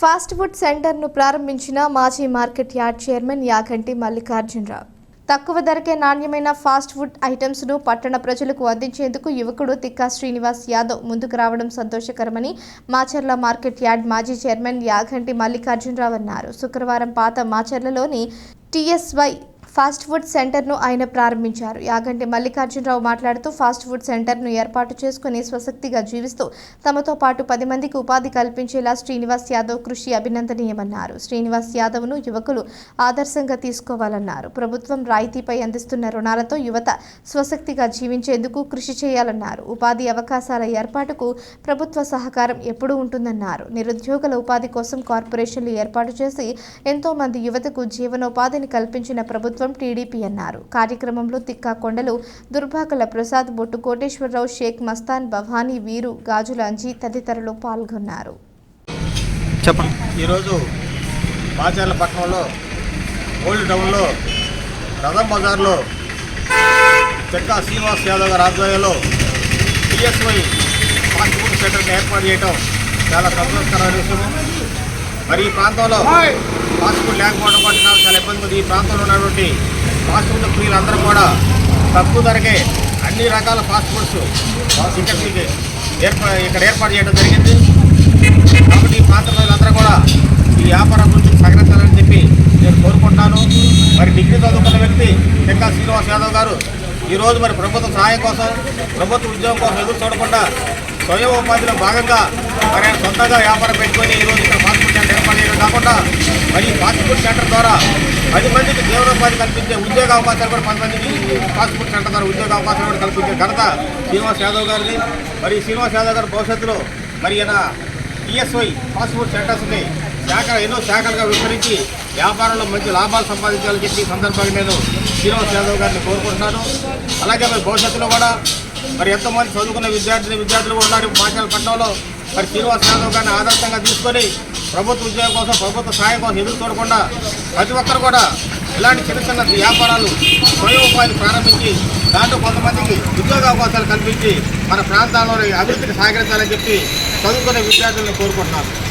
Fast food సెంటర్ను ప్రారంభించిన మాజీ market yard chairman Yaganti Mallikarjunarao. తక్కువ ధరకే నాణ్యమైన ఫాస్ట్ ఫుడ్ ఐటమ్స్ను పట్టణ ప్రజలకు అందించేందుకు యువకుడు తిక్కా శ్రీనివాస్ యాదవ్ ముందుకు రావడం సంతోషకరమని మాచర్ల మార్కెట్ యార్డ్ మాజీ చైర్మన్ యాగంటి మల్లికార్జునరావు అన్నారు. శుక్రవారం పాత మాచర్లలోని టీఎస్వై ఫాస్ట్ ఫుడ్ సెంటర్ను ఆయన ప్రారంభించారు. యాగంటి మల్లికార్జునరావు మాట్లాడుతూ ఫాస్ట్ ఫుడ్ సెంటర్ను ఏర్పాటు చేసుకుని స్వశక్తిగా జీవిస్తూ తమతో పాటు పది మందికి ఉపాధి కల్పించేలా శ్రీనివాస్ యాదవ్ కృషి అభినందనీయమన్నారు. శ్రీనివాస్ యాదవ్ను యువకులు ఆదర్శంగా తీసుకోవాలన్నారు. ప్రభుత్వం రాయితీపై అందిస్తున్న రుణాలతో యువత స్వశక్తిగా జీవించేందుకు కృషి చేయాలన్నారు. ఉపాధి అవకాశాల ఏర్పాటుకు ప్రభుత్వ సహకారం ఎప్పుడూ ఉంటుందన్నారు. నిరుద్యోగుల ఉపాధి కోసం కార్పొరేషన్లు ఏర్పాటు చేసి ఎంతో మంది యువతకు జీవనోపాధిని కల్పించిన ప్రభుత్వం టీడీపీ అన్నారు. కార్యక్రమంలో తిక్కా కొండలు దుర్భాకల ప్రసాద్ బొట్టు కోటేశ్వరరావు షేక్ మస్తాన్ భవానీ వీరు గాజుల అంజీ తదితరులు పాల్గొన్నారు. చెప్పండి. ఈరోజు మాచర్ల పట్టణంలో ఓల్డ్ టౌన్లో రథం బజార్లో చెక్కా శ్రీనివాస్ యాదవ్ గారి ఆధ్వర్యంలో టీఎస్వై ఫాస్ట్ ఫుడ్ సెంటర్ని ఏర్పాటు చేయడం చాలా సంతోషకరమైన విషయము మరి ఈ ప్రాంతంలో పాస్పోర్ట్ లేకపోవడం వల్ల నాకు చాలా ఇబ్బంది ఉంది. ఈ ప్రాంతంలో ఉన్నటువంటి పాస్పోర్ట్ ప్రియులందరూ కూడా తక్కువ ధరకే అన్ని రకాల పాస్పోర్ట్స్ ఫుడ్స్ ఏర్పా ఇక్కడ ఏర్పాటు చేయడం జరిగింది. కాబట్టి ఈ ప్రాంత ప్రజలందరూ కూడా ఈ వ్యాపారం గురించి సహకరించాలని చెప్పి నేను కోరుకుంటాను. మరి డిగ్రీ చదువుకున్న వ్యక్తి టెక్కా శ్రీనివాస్ యాదవ్ గారు ఈరోజు మరి ప్రభుత్వ సహాయం కోసం ప్రభుత్వ ఉద్యోగం కోసం ఎదురు చూడకుండా స్వయం ఉపాధిలో భాగంగా మరి సొంతంగా వ్యాపారం పెట్టుకొని ఈరోజు ఇక్కడ ఫాస్ట్ ఫుడ్ సెంటర్ ఏర్పాటు చేయడం కాకుండా మరి ఈ ఫాస్ట్ ఫుడ్ సెంటర్ ద్వారా పది మందికి జీవనోపాధి కల్పించే ఉద్యోగ అవకాశాలు కూడా పది మందికి ఫాస్ట్ ఫుడ్ సెంటర్ ద్వారా ఉద్యోగ అవకాశాలు కూడా కల్పించే ఘనత శ్రీనివాస్ యాదవ్ గారిది. మరి శ్రీనివాస్ యాదవ్ గారి భవిష్యత్తులో మరి ఈయన టీఎస్వై ఫాస్ట్ ఫుడ్ సెంటర్స్ని శాఖ ఎన్నో శాఖలుగా విస్తరించి వ్యాపారంలో మంచి లాభాలు సంపాదించాలని చెప్పి సందర్భంగా నేను శ్రీనివాస్ యాదవ్ గారిని కోరుకుంటున్నాను. అలాగే మరి భవిష్యత్తులో కూడా మరి ఎంతోమంది చదువుకున్న విద్యార్థులు విద్యార్థులు కూడా ఉన్నారు. మాచల పట్టణంలో మరి శ్రీనివాస్ యాదవ్ గారిని ఆదర్శంగా తీసుకొని ప్రభుత్వ ఉద్యోగం కోసం ప్రభుత్వ సహాయం కోసం ఎదురు చూడకుండా ప్రతి ఒక్కరు కూడా ఇలాంటి చిన్న చిన్న వ్యాపారాలు స్వయం ఉపాధి ప్రారంభించి దాంట్లో కొంతమందికి ఉద్యోగ అవకాశాలు కల్పించి మన ప్రాంతాల్లో అభివృద్ధికి సహకరించాలని చెప్పి చదువుకునే విద్యార్థులను కోరుకుంటున్నారు